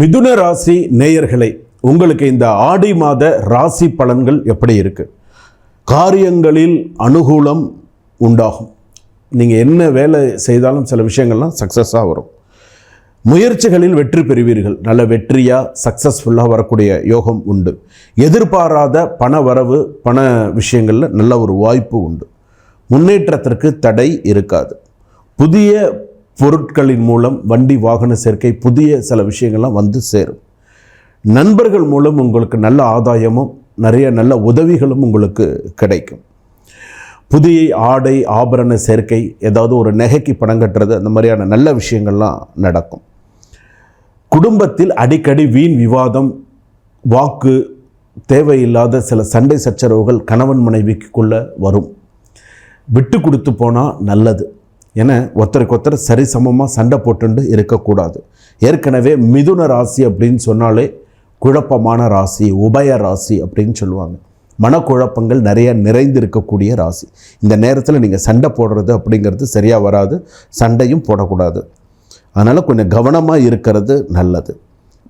மிதுன ராசி நேயர்களே உங்களுக்கு இந்த ஆடி மாத ராசி பலன்கள் எப்படி இருக்கு? காரியங்களில் அனுகூலம் உண்டாகும். நீங்கள் என்ன வேலை செய்தாலும் சில விஷயங்கள்லாம் சக்ஸஸாக வரும். முயற்சிகளில் வெற்றி பெறுவீர்கள். நல்ல வெற்றியாக சக்ஸஸ்ஃபுல்லாக வரக்கூடிய யோகம் உண்டு. எதிர்பாராத பண வரவு பண விஷயங்களில் நல்ல ஒரு வாய்ப்பு உண்டு. முன்னேற்றத்திற்கு தடை இருக்காது. புதிய பொருட்களின் மூலம் வண்டி வாகன சேர்க்கை புதிய சில விஷயங்கள்லாம் வந்து சேரும். நண்பர்கள் மூலம் உங்களுக்கு நல்ல ஆதாயமும் நிறைய நல்ல உதவிகளும் உங்களுக்கு கிடைக்கும். புதிய ஆடை ஆபரண சேர்க்கை ஏதாவது ஒரு நகைக்கு பணம் கட்டுறது அந்த மாதிரியான நல்ல விஷயங்கள்லாம் நடக்கும். குடும்பத்தில் அடிக்கடி வீண் விவாதம் வாக்கு தேவையில்லாத சில சண்டை சச்சரவுகள் கணவன் மனைவிக்குள்ளே வரும். விட்டு கொடுத்து போனால் நல்லது. ஏன்னா ஒருத்தருக்கு ஒருத்தர் சரிசமமாக சண்டை போட்டுண்டு இருக்கக்கூடாது. ஏற்கனவே மிதுன ராசி அப்படின்னு சொன்னாலே குழப்பமான ராசி உபய ராசி அப்படின்னு சொல்லுவாங்க. மனக்குழப்பங்கள் நிறைய நிறைந்து இருக்கக்கூடிய ராசி. இந்த நேரத்தில் நீங்கள் சண்டை போடுறது அப்படிங்கிறது சரியாக வராது. சண்டையும் போடக்கூடாது. அதனால் கொஞ்சம் கவனமாக இருக்கிறது நல்லது.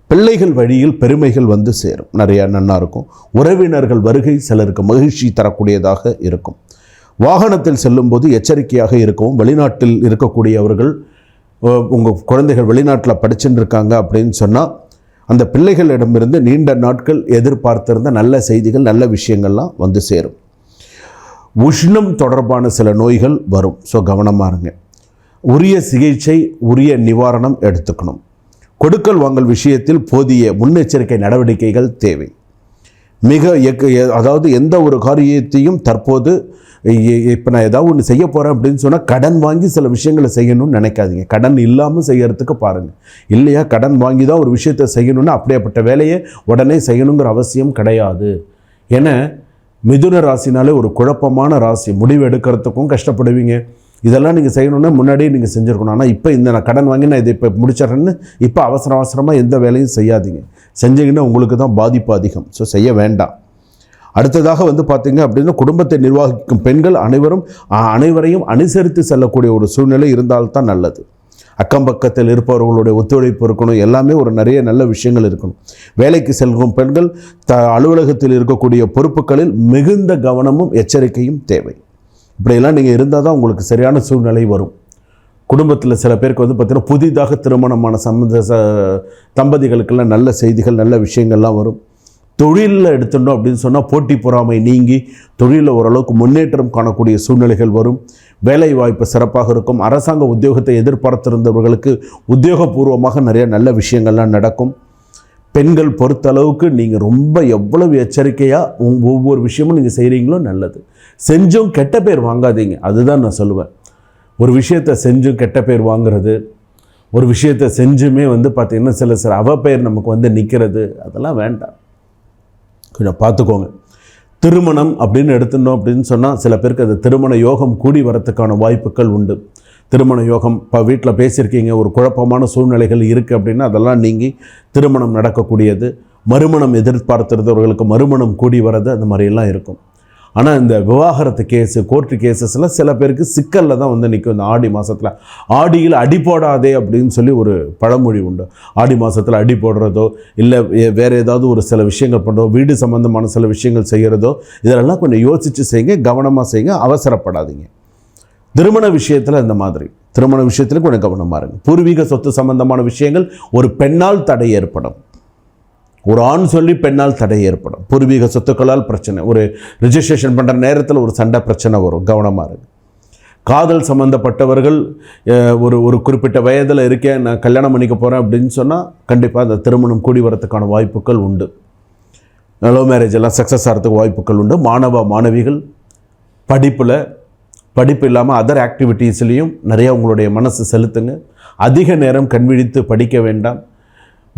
பிள்ளைகள் வழியில் பெருமைகள் வந்து சேரும். நிறையா நன்னா இருக்கும். உறவினர்கள் வருகை சிலருக்கு மகிழ்ச்சி தரக்கூடியதாக இருக்கும். வாகனத்தில் செல்லும்போது எச்சரிக்கையாக இருக்கவும் வெளிநாட்டில் இருக்கக்கூடியவர்கள் உங்கள் குழந்தைகள் வெளிநாட்டில் படிச்சுட்டு இருக்காங்க அப்படின்னு சொன்னால் அந்த பிள்ளைகளிடமிருந்து நீண்ட நாட்கள் எதிர்பார்த்திருந்த நல்ல செய்திகள் நல்ல விஷயங்கள்லாம் வந்து சேரும். உஷ்ணம் தொடர்பான சில நோய்கள் வரும். ஸோ கவனமாக இருங்க. உரிய சிகிச்சை உரிய நிவாரணம் எடுத்துக்கணும். கொடுக்கல் வாங்கல் விஷயத்தில் போதிய முன்னெச்சரிக்கை நடவடிக்கைகள் தேவை. மிக எ- அதாவது எந்த ஒரு காரியத்தையும் தற்போது இப்போ நான் ஏதாவது ஒன்று செய்ய போகிறேன் அப்படின்னு சொன்னால் கடன் வாங்கி சில விஷயங்களை செய்யணும்னு நினைக்காதீங்க. கடன் இல்லாமல் செய்யறதுக்கு பாருங்கள் இல்லையா? கடன் வாங்கி தான் ஒரு விஷயத்தை செய்யணும்னா அப்படியேப்பட்ட வேலையை உடனே செய்யணுங்கிற அவசியம் கிடையாது. ஏன்னா மிதுன ராசினாலே ஒரு குழப்பமான ராசி. முடிவு எடுக்கிறதுக்கும் கஷ்டப்படுவீங்க. இதெல்லாம் நீங்கள் செய்யணுன்னா முன்னாடியே நீங்கள் செஞ்சுருக்கணும். ஆனால் இப்போ இந்த நான் கடன் வாங்கி நான் இதை இப்போ முடிச்சிடுறேன்னு இப்போ அவசர அவசரமாக எந்த வேலையும் செய்யாதீங்க. செஞ்சீங்கன்னா உங்களுக்கு தான் பாதிப்பு அதிகம். ஸோ செய்ய வேண்டாம். அடுத்ததாக வந்து பார்த்தீங்க அப்படின்னா குடும்பத்தை நிர்வகிக்கும் பெண்கள் அனைவரும் அனைவரையும் அனுசரித்து செல்லக்கூடிய ஒரு சூழ்நிலை இருந்தால்தான் நல்லது. அக்கம் பக்கத்தில் இருப்பவர்களுடைய ஒத்துழைப்பு இருக்கணும். எல்லாமே ஒரு நிறைய நல்ல விஷயங்கள் இருக்கணும். வேலைக்கு செல்கும் பெண்கள் த அலுவலகத்தில் இருக்கக்கூடிய பொறுப்புகளில் மிகுந்த கவனமும் எச்சரிக்கையும் தேவை. இப்படியெல்லாம் நீங்கள் இருந்தால் தான் உங்களுக்கு சரியான சூழ்நிலை வரும். குடும்பத்தில் சில பேருக்கு வந்து பார்த்திங்கன்னா புதிதாக திருமணமான சம்பந்த ச தம்பதிகளுக்கெல்லாம் நல்ல செய்திகள் நல்ல விஷயங்கள்லாம் வரும். தொழிலில் எடுத்துட்டோம் அப்படின்னு சொன்னால் போட்டி பொறாமை நீங்கி தொழிலில் ஓரளவுக்கு முன்னேற்றம் காணக்கூடிய சூழ்நிலைகள் வரும். வேலை வாய்ப்பு சிறப்பாக இருக்கும். அரசாங்க உத்தியோகத்தை எதிர்பார்த்திருந்தவர்களுக்கு உத்தியோகபூர்வமாக நிறைய நல்ல விஷயங்கள்லாம் நடக்கும். பெண்கள் பொறுத்தளவுக்கு நீங்கள் ரொம்ப எவ்வளவு எச்சரிக்கையாக ஒவ்வொரு விஷயமும் நீங்கள் செய்கிறீங்களோ நல்லது. செஞ்சும் கெட்ட பேர் வாங்காதீங்க. அதுதான் நான் சொல்லுவேன். ஒரு விஷயத்தை செஞ்சும் கெட்ட பேர் வாங்குறது ஒரு விஷயத்தை செஞ்சுமே வந்து பார்த்திங்கன்னா சில சில அவப்பெயர் நமக்கு வந்து நிற்கிறது அதெல்லாம் வேண்டாம். கொஞ்சம் பார்த்துக்கோங்க. திருமணம் அப்படின்னு எடுத்துட்டோம் அப்படின்னு சொன்னால் சில பேருக்கு அது திருமண யோகம் கூடி வரத்துக்கான வாய்ப்புகள் உண்டு. திருமண யோகம் இப்போ வீட்டில் பேசியிருக்கீங்க ஒரு குழப்பமான சூழ்நிலைகள் இருக்குது அப்படின்னா அதெல்லாம் நீங்கி திருமணம் நடக்கக்கூடியது. மறுமணம் எதிர்பார்த்துறதவர்களுக்கு மறுமணம் கூடி வர்றது அந்த மாதிரியெல்லாம் இருக்கும். ஆனால் இந்த விவாகரத்து கேஸு கோர்ட்டு கேசஸில் சில பேருக்கு சிக்கலில் தான் வந்து நிற்கும் இந்த ஆடி மாதத்தில் ஆடியில் அடி போடாதே அப்படின்னு சொல்லி ஒரு பழமொழி உண்டு. ஆடி மாதத்தில் அடி போடுறதோ இல்லை வேறு ஏதாவது ஒரு சில விஷயங்கள் பண்ணுறதோ வீடு சம்மந்தமான சில விஷயங்கள் செய்கிறதோ இதெல்லாம் கொஞ்சம் யோசித்து செய்யுங்க கவனமாக செய்யுங்க அவசரப்படாதீங்க. திருமண விஷயத்தில் இந்த மாதிரி. திருமண விஷயத்தில் கொஞ்சம் கவனமாக இருங்க. பூர்வீக சொத்து சம்பந்தமான விஷயங்கள் ஒரு பெண்ணால் தடை ஏற்படும். ஒரு ஆண் சொல்லி பெண்ணால் தடை ஏற்படும். பூர்வீக சொத்துக்களால் பிரச்சனை. ஒரு ரிஜிஸ்ட்ரேஷன் பண்ணுற நேரத்தில் ஒரு சண்டை பிரச்சனை வரும். கவனமாக இருக்கு காதல் சம்மந்தப்பட்டவர்கள் ஒரு ஒரு குறிப்பிட்ட வயதில் இருக்கேன் நான் கல்யாணம் பண்ணிக்க போகிறேன் அப்படின்னு சொன்னால் கண்டிப்பாக அந்த திருமணம் கூடி வரத்துக்கான வாய்ப்புகள் உண்டு. லவ் மேரேஜ் எல்லாம் சக்ஸஸ் ஆகிறதுக்கு வாய்ப்புகள் உண்டு. மாணவ மாணவிகள் படிப்பில் படிப்பு இல்லாமல் அதர் ஆக்டிவிட்டீஸ்லேயும் நிறையா உங்களுடைய மனசு செலுத்துங்க. அதிக நேரம் கண்விழித்து படிக்க வேண்டாம்.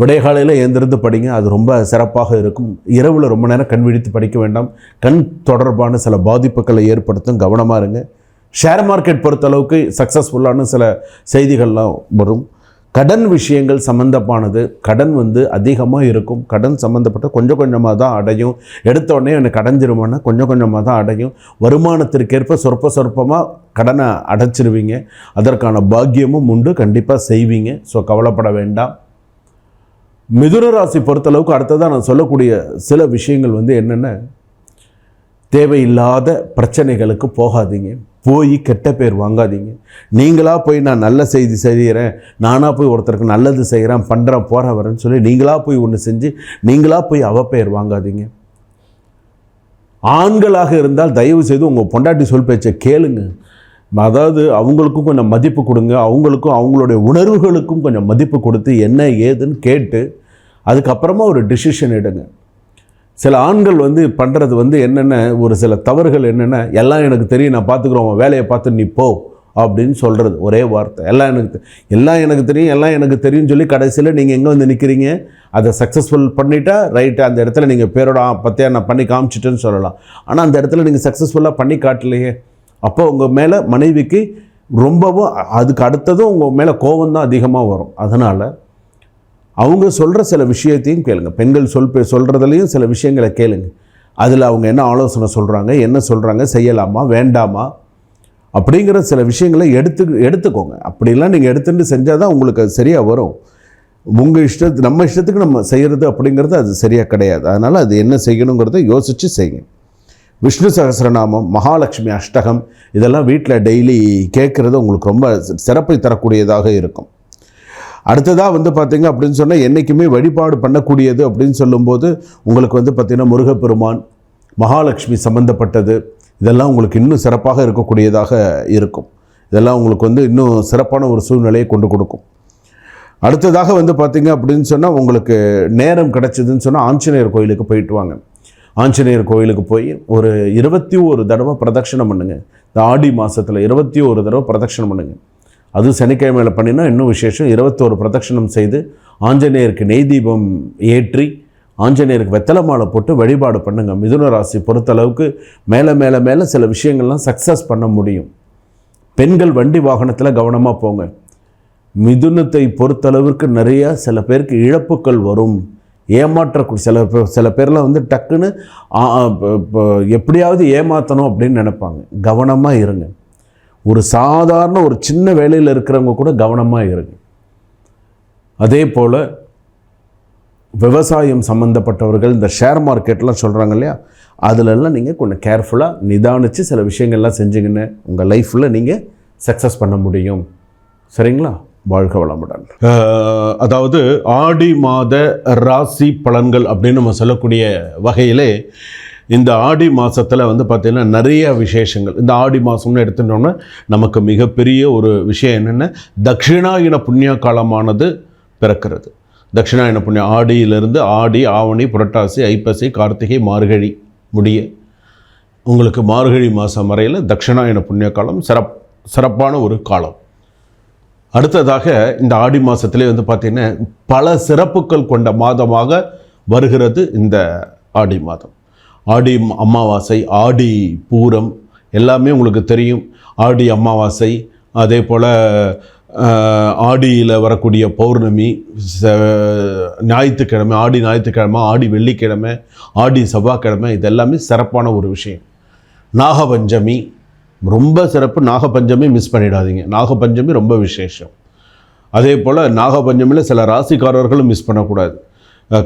விடைகாலையில் எழுந்திருந்து படிங்க. அது ரொம்ப சிறப்பாக இருக்கும். இரவில் ரொம்ப நேரம் கண் விழித்து படிக்க வேண்டாம். கண் தொடர்பான சில பாதிப்புகளை ஏற்படுத்தும். கவனமாக இருங்க. ஷேர் மார்க்கெட் பொறுத்தளவுக்கு சக்ஸஸ்ஃபுல்லான சில செய்திகள்லாம் வரும். கடன் விஷயங்கள் சம்மந்தப்பானது கடன் வந்து அதிகமாக இருக்கும். கடன் சம்மந்தப்பட்ட கொஞ்சம் கொஞ்சமாக தான் அடையும். எடுத்த உடனே எனக்கு அடைஞ்சிருமானா? கொஞ்சம் கொஞ்சமாக தான் அடையும். வருமானத்திற்கேற்ப சொற்ப சொற்பமாக கடனை அடைச்சிருவீங்க. அதற்கான பாக்கியமும் உண்டு. கண்டிப்பாக செய்வீங்க. ஸோ கவலைப்பட வேண்டாம். மிதுன ராசி பொறுத்தளவுக்கு அடுத்ததாக நான் சொல்லக்கூடிய சில விஷயங்கள் வந்து என்னென்ன? தேவையில்லாத பிரச்சனைகளுக்கு போகாதீங்க. போய் கெட்ட பேர் வாங்காதீங்க. நீங்களாக போய் நான் நல்ல செய்தி செய்கிறேன் நானாக போய் ஒருத்தருக்கு நல்லது செய்கிறேன் பண்ணுறேன் போகிறேன் வரேன்னு சொல்லி நீங்களாக போய் ஒன்று செஞ்சு நீங்களாக போய் அவ பெயர் வாங்காதீங்க. ஆண்களாக இருந்தால் தயவு செய்து உங்கள் பொண்டாட்டி சொல் பேச்சை கேளுங்க. அதாவது அவங்களுக்கும் கொஞ்சம் மதிப்பு கொடுங்க அவங்களுக்கும் அவங்களுடைய உணர்வுகளுக்கும் கொஞ்சம் மதிப்பு கொடுத்து என்ன ஏதுன்னு கேட்டு அதுக்கப்புறமா ஒரு டிசிஷன் எடுங்க. சில ஆண்கள் வந்து பண்ணுறது வந்து என்னென்ன ஒரு சில தவறுகள் என்னென்ன எல்லாம் எனக்கு தெரியும் நான் பார்த்துக்குறோம் வேலையை பார்த்து நீ போ அப்படின்னு சொல்கிறது ஒரே வார்த்தை. எல்லாம் எனக்கு எல்லாம் எனக்கு தெரியும் எல்லாம் எனக்கு தெரியும்னு சொல்லி கடைசியில் நீங்கள் எங்கே வந்து நிற்கிறீங்க அதை சக்ஸஸ்ஃபுல் பண்ணிட்டா ரைட்டு அந்த இடத்துல நீங்கள் பேரோட பற்றியா நான் பண்ணி காமிச்சிட்டேன்னு சொல்லலாம். ஆனால் அந்த இடத்துல நீங்கள் சக்ஸஸ்ஃபுல்லாக பண்ணி காட்டலையே. அப்போ உங்கள் மேலே மனைவிக்கு ரொம்பவும் அதுக்கு அடுத்ததும் உங்கள் மேலே கோபம் தான் அதிகமாக வரும். அதனால் அவங்க சொல்கிற சில விஷயத்தையும் கேளுங்க. பெண்கள் சொல் சொல்கிறதுலையும் சில விஷயங்களை கேளுங்க. அதில் அவங்க என்ன ஆலோசனை சொல்கிறாங்க என்ன சொல்கிறாங்க செய்யலாமா வேண்டாமா அப்படிங்கிற சில விஷயங்களை எடுத்து எடுத்துக்கோங்க. அப்படிலாம் நீங்கள் எடுத்துட்டு செஞ்சால் தான் உங்களுக்கு அது சரியாக வரும். உங்கள் இஷ்டத்து நம்ம இஷ்டத்துக்கு நம்ம செய்கிறது அப்படிங்கிறது அது சரியாக கிடையாது. அதனால் அது என்ன செய்யணுங்கிறத யோசித்து செய்யுங்க. விஷ்ணு சகசரநாமம் மகாலட்சுமி அஷ்டகம் இதெல்லாம் வீட்டில் டெய்லி கேட்குறது உங்களுக்கு ரொம்ப சிறப்பை தரக்கூடியதாக இருக்கும். அடுத்ததாக வந்து பார்த்திங்க அப்படின்னு சொன்னால் என்றைக்குமே வழிபாடு பண்ணக்கூடியது அப்படின்னு சொல்லும்போது உங்களுக்கு வந்து பார்த்திங்கன்னா முருகப்பெருமான் மகாலட்சுமி சம்பந்தப்பட்டது இதெல்லாம் உங்களுக்கு இன்னும் சிறப்பாக இருக்கக்கூடியதாக இருக்கும். இதெல்லாம் உங்களுக்கு வந்து இன்னும் சிறப்பான ஒரு சூழ்நிலையை கொண்டு கொடுக்கும். அடுத்ததாக வந்து பார்த்திங்க அப்படின்னு சொன்னால் உங்களுக்கு நேரம் கிடச்சிதுன்னு சொன்னால் ஆஞ்சநேயர் கோயிலுக்கு போயிட்டு வாங்க. ஆஞ்சநேயர் கோயிலுக்கு போய் ஒரு இருபத்தி ஒரு தடவை பிரதட்சணம் பண்ணுங்கள் இந்த ஆடி மாதத்தில் இருபத்தி ஒரு தடவை பிரதட்சணம் பண்ணுங்கள் அதுவும் சனிக்கிழமையில் பண்ணினா இன்னும் விசேஷம். இருபத்தோரு பிரதட்சணம் செய்து ஆஞ்சநேயருக்கு நெய் தீபம் ஏற்றி ஆஞ்சநேயருக்கு வெத்தலை மாலை போட்டு வழிபாடு பண்ணுங்கள் மிதுன ராசி பொறுத்தளவுக்கு மேலே மேலே மேலே சில விஷயங்கள்லாம் சக்ஸஸ் பண்ண முடியும். பெண்கள் வண்டி வாகனத்தில் கவனமாக போங்க. மிதுனத்தை பொறுத்தளவுக்கு நிறையா சில பேருக்கு இழப்புக்கள் வரும். ஏமாற்ற சில பேர் சில பேர்லாம் வந்து டக்குன்னு எப்படியாவது ஏமாற்றணும் அப்படின்னு நினைப்பாங்க. கவனமாக இருங்க. ஒரு சாதாரண ஒரு சின்ன வேலையில் இருக்கிறவங்க கூட கவனமாக இருங்க. அதே போல் விவசாயம் சம்மந்தப்பட்டவர்கள் இந்த ஷேர் மார்க்கெட்லாம் சொல்கிறாங்க இல்லையா? அதிலெல்லாம் நீங்கள் கொஞ்சம் கேர்ஃபுல்லாக நிதானித்து சில விஷயங்கள்லாம் செஞ்சுங்கன்னு உங்கள் லைஃப்பில் நீங்கள் சக்ஸஸ் பண்ண முடியும். சரிங்களா? வாழ்க வளமுடன். அதாவது ஆடி மாத ராசி பலன்கள் அப்படின்னு நம்ம சொல்லக்கூடிய வகையிலே இந்த ஆடி மாதத்தில் வந்து பார்த்திங்கன்னா நிறைய விசேஷங்கள். இந்த ஆடி மாதம்னு எடுத்துட்டோம்னா நமக்கு மிகப்பெரிய ஒரு விஷயம் என்னென்னா தக்ஷிணாயின புண்ணிய காலமானது பிறக்கிறது. தட்சிணாயன புண்ணியம் ஆடியிலிருந்து ஆடி ஆவணி புரட்டாசி ஐப்பசி கார்த்திகை மார்கழி முடிய உங்களுக்கு மார்கழி மாதம் வரையில் தட்சிணாயன புண்ணிய காலம் சிறப் சிறப்பான ஒரு காலம். அடுத்ததாக இந்த ஆடி மாதத்திலே வந்து பார்த்திங்கன்னா பல சிறப்புகள் கொண்ட மாதமாக வருகிறது இந்த ஆடி மாதம். ஆடி அமாவாசை ஆடி பூரம் எல்லாமே உங்களுக்கு தெரியும். ஆடி அமாவாசை அதே போல் ஆடியில் வரக்கூடிய பௌர்ணமி ச- ஞாயிற்றுக்கிழமை ஆடி ஞாயிற்றுக்கிழமை ஆடி வெள்ளிக்கிழமை ஆடி செவ்வாய்க்கிழமை இதெல்லாமே சிறப்பான ஒரு விஷயம். நாகபஞ்சமி ரொம்ப சிறப்பு. நாகப்பஞ்சமி மிஸ் பண்ணிடாதீங்க. நாகப்பஞ்சமி ரொம்ப விசேஷம். அதே போல் நாகப்பஞ்சமியில் சில ராசிக்காரர்களும் மிஸ் பண்ணக்கூடாது.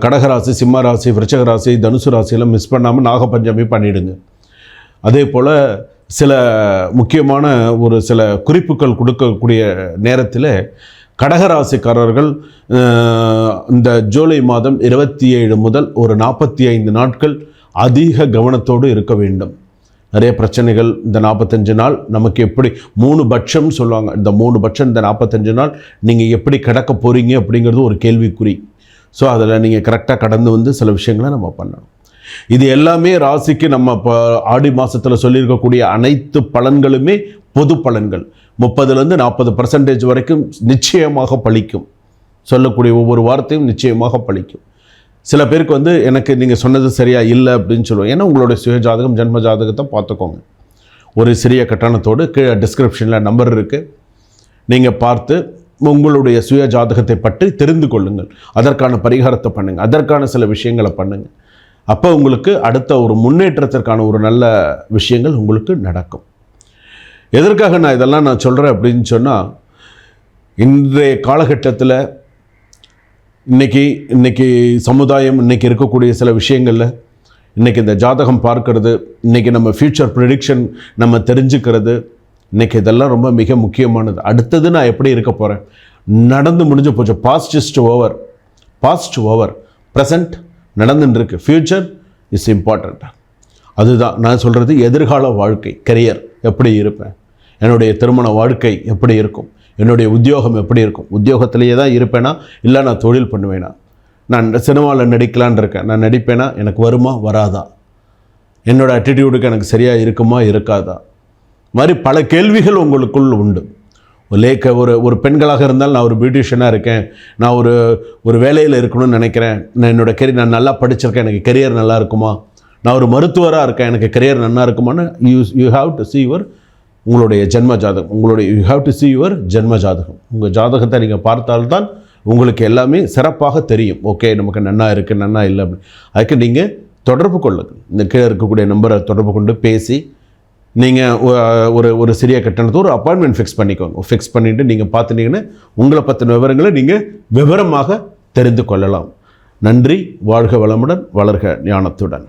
கடகராசி சிம்ம ராசி விருச்சக ராசி தனுசு ராசியெல்லாம் மிஸ் பண்ணாமல் நாகப்பஞ்சமி பண்ணிடுங்க. அதே போல் சில முக்கியமான ஒரு சில குறிப்புகள் கொடுக்கக்கூடிய நேரத்தில் கடகராசிக்காரர்கள் இந்த ஜூலை மாதம் இருபத்தி ஏழு முதல் ஒரு நாற்பத்தி ஐந்து நாட்கள் அதிக கவனத்தோடு இருக்க வேண்டும். நிறைய பிரச்சனைகள் இந்த நாற்பத்தஞ்சு நாள். நமக்கு எப்படி மூணு பட்சம் சொல்லுவாங்க. இந்த மூணு பட்சம் இந்த நாற்பத்தஞ்சு நாள் நீங்கள் எப்படி கிடக்க போகிறீங்க அப்படிங்கிறது ஒரு கேள்விக்குறி. ஸோ அதில் நீங்கள் கரெக்டாக கடந்து வந்து சில விஷயங்களை நம்ம பண்ணணும். இது எல்லாமே ராசிக்கு நம்ம இப்போ ஆடி மாதத்தில் சொல்லியிருக்கக்கூடிய அனைத்து பலன்களுமே பொது பலன்கள். முப்பதுலேருந்து நாற்பது பர்சன்டேஜ் வரைக்கும் நிச்சயமாக பலிக்கும் சொல்லக்கூடிய ஒவ்வொரு வார்த்தையும் நிச்சயமாக பழிக்கும். சில பேருக்கு வந்து எனக்கு நீங்கள் சொன்னது சரியாக இல்லை அப்படின்னு சொல்லுவோம் ஏன்னா உங்களுடைய சுய ஜாதகம் ஜென்ம ஜாதகத்தை பார்த்துக்கோங்க. ஒரு சிறிய கட்டணத்தோடு கீழே டிஸ்கிரிப்ஷனில் நம்பர் இருக்குது நீங்கள் பார்த்து உங்களுடைய சுய ஜாதகத்தை பற்றி தெரிந்து கொள்ளுங்கள். அதற்கான பரிகாரத்தை பண்ணுங்கள் அதற்கான சில விஷயங்களை பண்ணுங்கள் அப்போ உங்களுக்கு அடுத்த ஒரு முன்னேற்றத்திற்கான ஒரு நல்ல விஷயங்கள் உங்களுக்கு நடக்கும். எதற்காக நான் இதெல்லாம் நான் சொல்கிறேன் அப்படின்னு சொன்னால் இன்றைய காலகட்டத்தில் இன்னைக்கு இன்றைக்கி சமுதாயம் இன்னைக்கு இருக்கக்கூடிய சில விஷயங்களில் இன்னைக்கு இந்த ஜாதகம் பார்க்கறது இன்றைக்கி நம்ம ஃப்யூச்சர் ப்ரிடிக்ஷன் நம்ம தெரிஞ்சுக்கிறது இன்னைக்கு இதெல்லாம் ரொம்ப மிக முக்கியமானது. அடுத்தது நான் எப்படி இருக்க போகிறேன் நடந்து முடிஞ்சு போச்சு. Past is over past over present நடந்துன்னு இருக்கு ஃப்யூச்சர் இஸ் இம்பார்ட்டண்ட் அதுதான். நான் சொல்கிறது எதிர்கால வாழ்க்கை கரியர் எப்படி இருப்பேன்? என்னுடைய திருமண வாழ்க்கை எப்படி இருக்கும்? என்னுடைய உத்தியோகம் எப்படி இருக்கும்? உத்தியோகத்திலேயே தான் இருப்பேனா? இல்லை நான் தொழில் பண்ணுவேனா? நான் சினிமாவில் நடிக்கலான் இருக்கேன். நான் நடிப்பேனா? எனக்கு வருமா? வராதா? என்னோடய ஆட்டிடியூடுக்கு எனக்கு சரியாக இருக்குமா? இருக்காதா? மாதிரி பல கேள்விகள் உங்களுக்குள் உண்டு. லேக்க ஒரு ஒரு பெண்களாக இருந்தால் நான் ஒரு பியூட்டிஷியனாக இருக்கேன். நான் ஒரு ஒரு வேலையில் இருக்கணும்னு நினைக்கிறேன். நான் என்னோட கெரியர் நான் நல்லா படிச்சிருக்கேன். எனக்கு கெரியர் நல்லா இருக்குமா? நான் ஒரு மருத்துவராக இருக்கேன். எனக்கு கெரியர் நல்லா இருக்குமான்னு you you have to see your உங்களுடைய ஜென்ம ஜாதகம் உங்களுடைய you have to see your ஜென்ம ஜாதகம். உங்கள் ஜாதகத்தை நீங்கள் பார்த்தால்தான் உங்களுக்கு எல்லாமே சிறப்பாக தெரியும். ஓகே நமக்கு நன்னா இருக்குது நன்னா இல்லை அப்படின்னு. அதுக்கு நீங்கள் தொடர்பு கொள்ளுங்கள் இந்த கீழே இருக்கக்கூடிய நம்பரை தொடர்பு கொண்டு பேசி நீங்கள் ஒரு ஒரு சிறிய கட்டணத்தை ஒரு அப்பாயின்மெண்ட் ஃபிக்ஸ் பண்ணிக்கோங்க. ஃபிக்ஸ் பண்ணிவிட்டு நீங்கள் பார்த்துட்டீங்கன்னா உங்களை பற்றின விவரங்களை நீங்கள் விவரமாக தெரிந்து கொள்ளலாம். நன்றி வாழ்க வளமுடன் வளர்க ஞானத்துடன்.